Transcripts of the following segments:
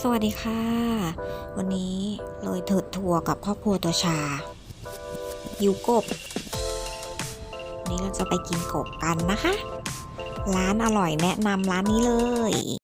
สวัสดีค่ะ วันนี้เลยเถิดทัวร์กับครอบครัวตัวชายิวกบวันนี้เราจะไปกินกบกันนะคะ ร้านอร่อยแนะนำร้านนี้เลย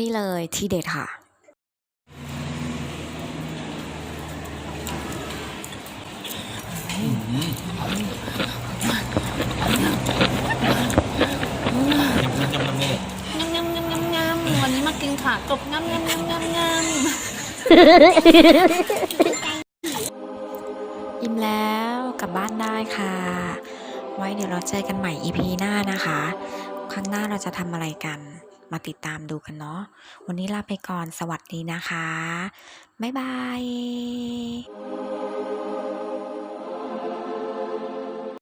นี่เลยที่เด็ดค่ะงำงำงำงำงำวันนี้มากินขากบงำงำงำงำงอิ่มแล้วกลับบ้านได้ค่ะ ไว้เดี๋ยวเราเจอกันใหม่ EP หน้านะคะ ครั้งหน้าเราจะทำอะไรกัน มาติดตามดูกันเนาะวันนี้ลาไปก่อนสวัสดีนะคะ บ๊ายบาย